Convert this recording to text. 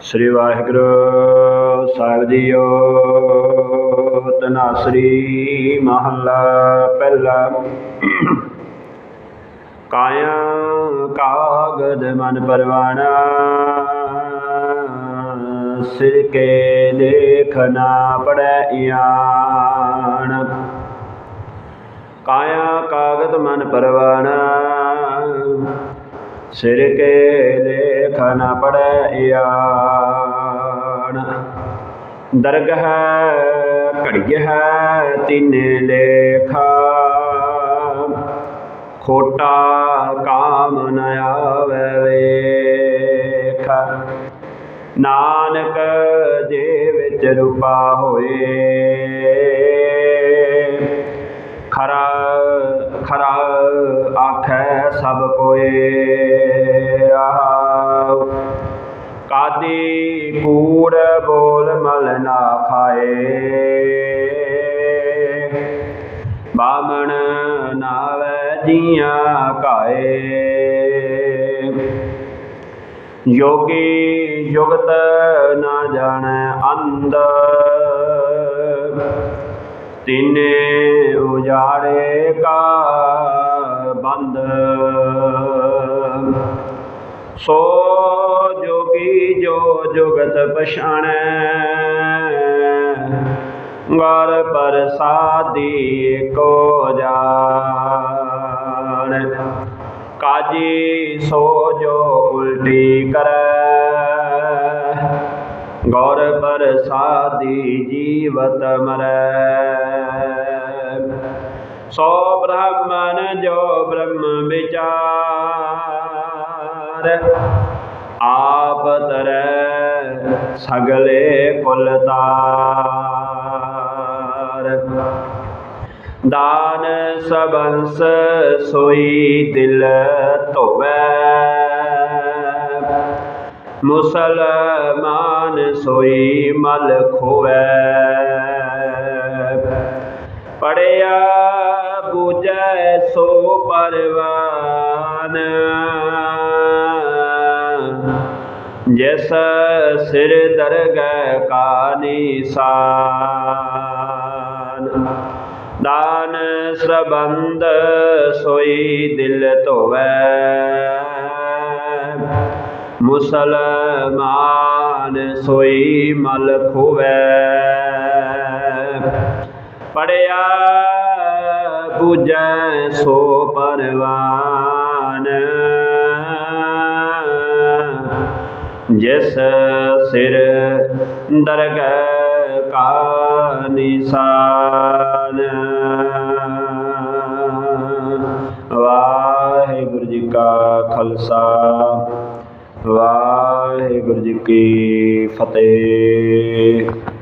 ਸ੍ਰੀ ਵਾਹਿਗੁਰੂ ਸਾਹਿਬ JIO, ਤਨਾਸਰੀ ਮਹੱਲਾ ਪਹਿਲਾ। ਕਾਇਆ ਕਾਗਦ ਮਨ ਪਰਵਾਣਾ, ਸਿਰ ਕੇ ਲੇਖਨਾ ਪੜੈ ਇਆਣ। ਕਾਇਆ ਕਾਗਦ ਮਨ ਪਰਵਾਣਾ ਸਿਰ ਕੇ ਲੇਖ ਨ ਪੜੈ ਇਆਣ। ਦਰਗਹ ਘੜੀਹ ਤਿਨੇ ਲੇਖਾ। ਖੋਟਾ ਕਾਮ ਨ ਆਵੇ ਵੇਖ। ਨਾਨਕ ਜੇ ਵਿੱਚ ਰੂਪਾ ਹੋਏ। ਖਰਾ ਆਖੈ ਸਭ ਕੋਏ ਆਹ ਕਾਦੀ ਕੂੜ ਬੋਲ ਮਲ ਨਾ ਖਾਏ। ਬਾਮਣ ਨਾਵੇ ਜੀਆਂ ਕਾਏ। ਯੋਗੀ ਜੁਗਤ ਨਾ ਜਾਣੈ ਅੰਧ। ਤਿਨੇ ਉਜਾੜੇ ਕਾ ਬੰਦ। ਸੋ ਜੋਗੀ ਜੋ ਜੁਗਤ ਪਛਾਣੈ ਗਰ ਪ੍ਰਸਾਦੀ ਕੋ ਜਾਣ। ਕਾਜੀ ਸੋ ਜੋ ਉਲਟੀ ਕਰੈ ਗੌਰ ਪ੍ਰਸਾਦੀ ਜੀਵਤ ਮਰੈ। ਸੋ ਬ੍ਰਹਮਨ ਜੋ ਬ੍ਰਹਮ ਵਿਚਾਰ। ਆਪ ਤਰੈ ਸਗਲੇ ਕੁਲ ਤਾਰ। ਦਾਨ ਸਬੰਸ ਸੋਈ ਦਿਲ ਧੋਵੈ। ਮੁਸਲਮਾਨ ਸੋਈ ਮਲ ਖੋਵੈ। ਪੜਿਆ ਬੂਝੈ ਸੋ ਪਰਵਾਨ। ਜਿਸ ਸਿਰ ਦਰਗਹਿ ਕਾ ਨਿਸ਼ਾਨ, ਦਾਨ ਸਬੰਧ ਸੋਈ ਦਿਲ ਧੋਵੈ। ਮੁਸਲਮਾਨ ਸੋਈ ਮਲ ਖੋਵੈ। ਪੜਿਆ, ਬੂਝੈ ਸੋ ਪਰਵਾਨ। ਜਿਸ ਸਿਰ ਦਰਗਹਿ ਕਾ ਨਿਸ਼ਾਨ। ਵਾਹਿਗੁਰੂ ਜੀ ਕਾ ਖਾਲਸਾ, ਵਾਹਿਗੁਰੂ ਜੀ ਕੀ ਫਤਿਹ।